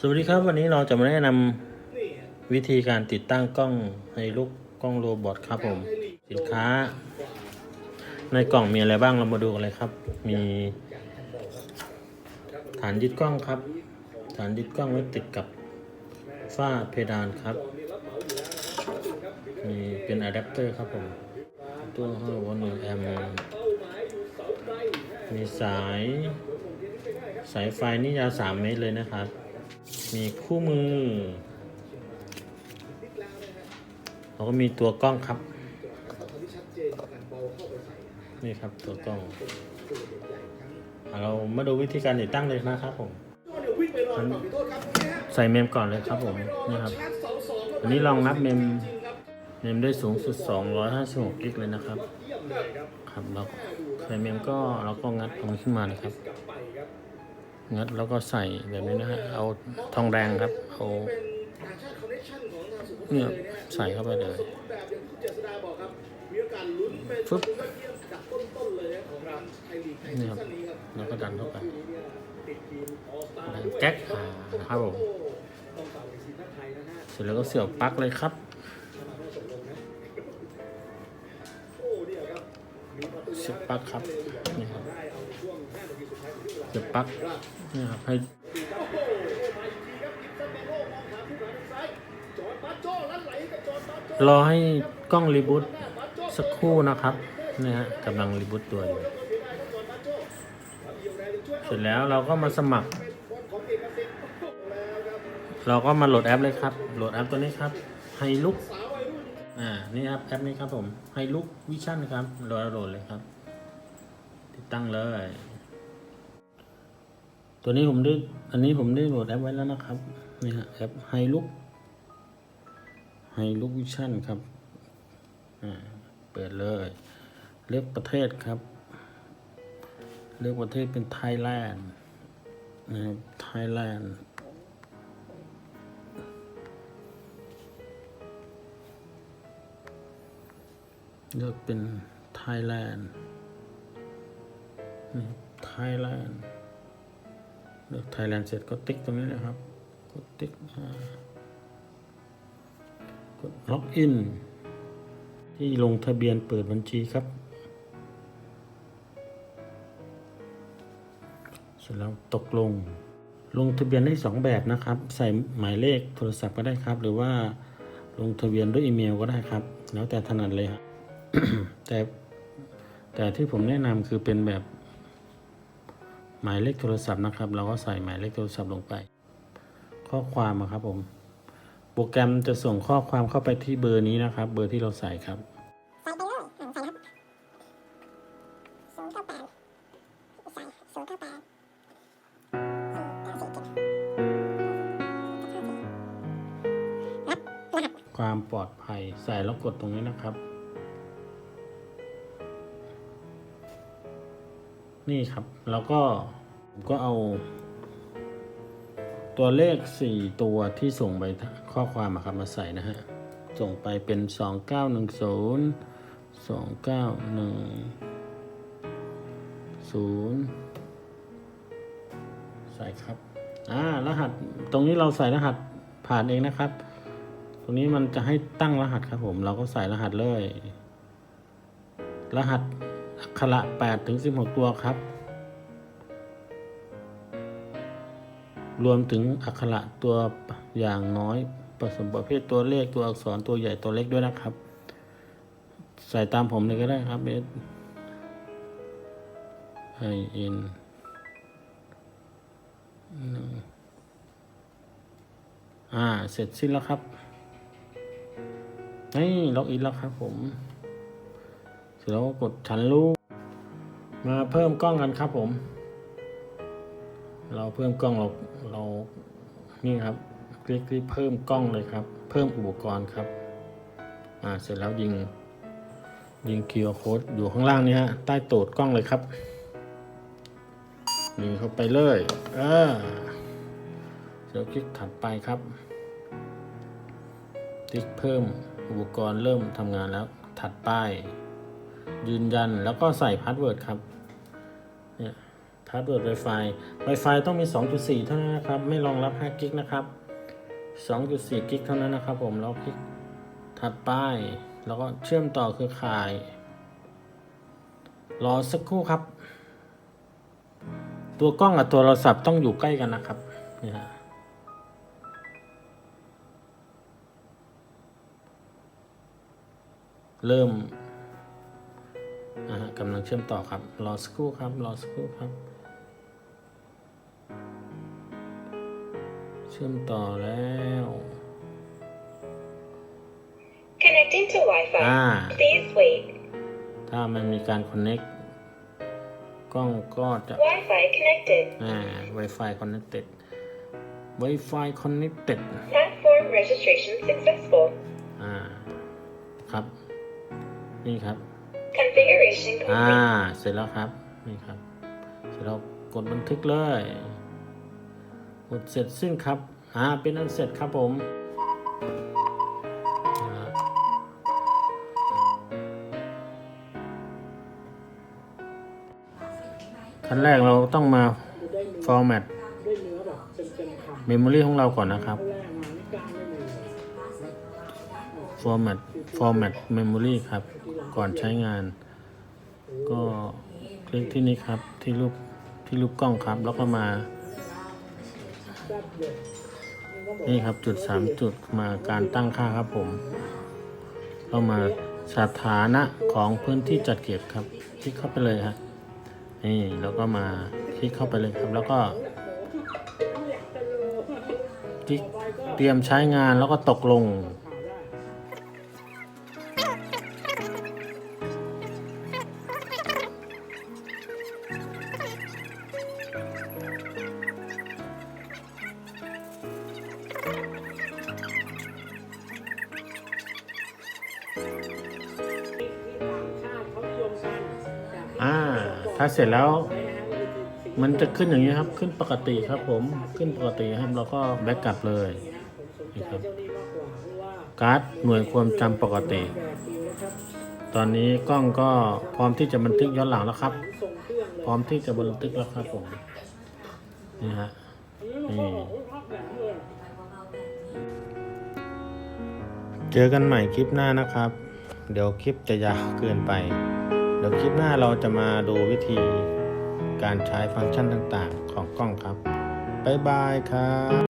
สวัสดีครับวันนี้เราจะมาแนะนำวิธีการติดตั้งกล้องในลูกกล้องโรบอทครับผม สินค้า ในกล่องมีอะไรบ้างเรามาดูกันเลยครับ มี ฐานยึดกล้องครับ ฐานยึดกล้องไว้ติดกับฝ้าเพดานครับ มีเป็นอะแดปเตอร์ครับผม ตัวห้าวัตต์หนึ่งแอมป์มีสาย สายไฟนี่ยาวสามเมตรเลยนะครับ มีคู่มือแล้วก็มีตัวกล้องครับ นี่ครับตัวกล้องอะเรามาดูวิธีการติดตั้งเลยนะครับผมใส่เมมก่อนเลยครับผมนี่ครับอันนี้รองรับเมมเมมได้สูงสุด 256กิกเลยนะครับ ครับแล้วก็ใส่เมมก็เราก็งัดตรงนี้ขึ้นมาเลยครับ งัดแล้วก็ใส่แบบนี้นะฮะ เอาทองแดงครับ เอาเนี่ยใส่เข้าไปเลยฟึบนี่ครับแล้วก็ดันเข้าไปแก๊กอ่านะครับผมเสร็จแล้วก็เสียบปลั๊กเลยครับ เสียบปลั๊กครับนี่ครับ เสียบปักนี่ครับให้รอให้กล้องรีบูตสักครู่นะครับนี่ฮะกำลังรีบูตตัวอยู่เสร็จแล้วเราก็มาสมัคร เราก็มาโหลดแอปเลยครับ โหลดแอปตัวนี้ครับไฮลุกอ่านี่ครับแอปนี้ครับผมไฮลุกวิชั่นครับโหลดโหลดเลยครับ ติดตั้งเลย ตัวนี้ผมได้ อันนี้ผมได้โหลดแอปไว้แล้วนะครับ นี่ฮะแอปไฮลุกไฮลุกวิชั่นครับเปิดเลย เลือกประเทศครับ เลือกประเทศเป็นไทยแลนด์นะครับไทยแลนด์เลือกเป็นไทยแลนด์นี่ไทยแลนด์ เลือกไทยแลนด์เสร็จก็ติ๊กตรงนี้นะครับ กดติ๊กกดล็อกอินที่ลงทะเบียนเปิดบัญชีครับ เสร็จแล้วตกลง ลงทะเบียนได้สองแบบนะครับ ใส่หมายเลขโทรศัพท์ก็ได้ครับ หรือว่าลงทะเบียนด้วยอีเมลก็ได้ครับ แล้วแต่ถนัดเลยครับแต่แต่ที่ผมแนะนำคือเป็นแบบ หมายเลขโทรศัพท์นะครับ เราก็ใส่หมายเลขโทรศัพท์ลงไป ข้อความอะครับผม โปรแกรมจะส่งข้อความเข้าไปที่เบอร์นี้นะครับ เบอร์ที่เราใส่ครับใส่ไปเลยอ่าใส่ครับศูนย์เก้าแปดใส่ศูนย์เก้าแปดความปลอดภัยใส่แล้วกดตรงนี้นะครับ นี่ครับ แล้วก็ผมก็เอา ตัวเลข 4 ตัวที่ส่งไปข้อความอะครับมาใส่นะฮะ ส่งไปเป็น 2910 2910 ใส่ครับ อ่า รหัส ตรงนี้เราใส่รหัสผ่านเองนะครับ ตรงนี้มันจะให้ตั้งรหัสครับผม เราก็ใส่รหัสเลย รหัส อักขระ8ถึง16 ตัวครับ รวมถึงอักขระตัวอย่างน้อยผสมประเภทตัวเลขตัวอักษรตัวใหญ่ตัวเล็กด้วยนะครับ ใส่ตามผมเลยก็ได้ครับ S I N อ่า เสร็จสิ้นแล้วครับ นี่ ล็อกอินแล้วครับผม ร็จแล้วกดฉันรู้มาเพิ่มกล้องกันครับผม เราเพิ่มกล้องเราเรานี่ครับคลิกที่เพิ่มกล้องเลยครับ เพิ่มอุปกรณ์ครับ อ่าเสร็จแล้วยิงยิง QR code อยู่ข้างล่างนี้ฮะใต้โตดกล้องเลยครับยิงเข้าไปเลยเออเดี๋ยวคลิกถัดไปครับติ๊กเพิ่มอุปกรณ์เริ่มทำงานแล้วถัดไป ยืนยันแล้วก็ใส่พาสเวิร์ดครับเนี่ยพาสเวิร์ด Wi-Fi Wi-Fi ต้องมี 2.4 เท่านั้นนะครับ ไม่รองรับ5กิกนะครับ 2.4 กิกเท่านั้นนะครับผมแล้วคลิกถัดไป แล้วก็เชื่อมต่อเครือข่าย รอสักครู่ครับ ตัวกล้องกับตัวโทรศัพท์ต้องอยู่ใกล้กันนะครับนี่ฮะเริ่ม กำลังเชื่อมต่อครับ รอสักครู่ครับ รอสักครู่ครับ เชื่อมต่อแล้ว Connecting to Wi-Fi. อ่า Please wait. ถ้ามันมีการ connect กล้องก็จะ Wi-Fi connected. อ่า Wi-Fi connected Wi-Fi connected Platform registration successful. อ่า ครับ นี่ครับ Configuration อ่า เสร็จแล้วครับ นี่ครับ เสร็จแล้วกดบันทึกเลย กดเสร็จสิ้นครับ อ่า เป็นอันเสร็จครับผมขั้นแรกเราต้องมา format memory ของเราก่อนนะครับ format format memory ครับ ก่อนใช้งาน ก็คลิกที่นี่ครับที่รูปที่รูปกล้องครับ แล้วก็มา นี่ครับจุดสามจุดมาการตั้งค่าครับผมเรามาสถานะของพื้นที่จัดเก็บครับ คลิกเข้าไปเลยฮะนี่แล้วก็มาคลิกเข้าไปเลยครับ แล้วก็คลิกเตรียมใช้งานแล้วก็ตกลง ถ้าเสร็จแล้ว มันจะขึ้นอย่างนี้ครับ ขึ้นปกติครับ ผมขึ้นปกติครับเราก็แบ็กกลับเลยนี้ยผมสนใจเจ้านี้มากกว่าเพราะว่าการ์ดหน่วยความจำปกติ ตอนนี้กล้องก็พร้อมที่จะบันทึกย้อนหลังแล้วครับ พร้อมที่จะบันทึกแล้วครับผมนี่ฮะนนี้มันก็ออกรูปภาพแบบเจอกันใหม่คลิปหน้านะครับ เดี๋ยวคลิปจะยาวเกินไป ดี๋ยวคลิปหน้าเราจะมาดูวิธีการใช้ฟังก์ชันต่างๆ ของกล้องครับ บ๊ายบายครับ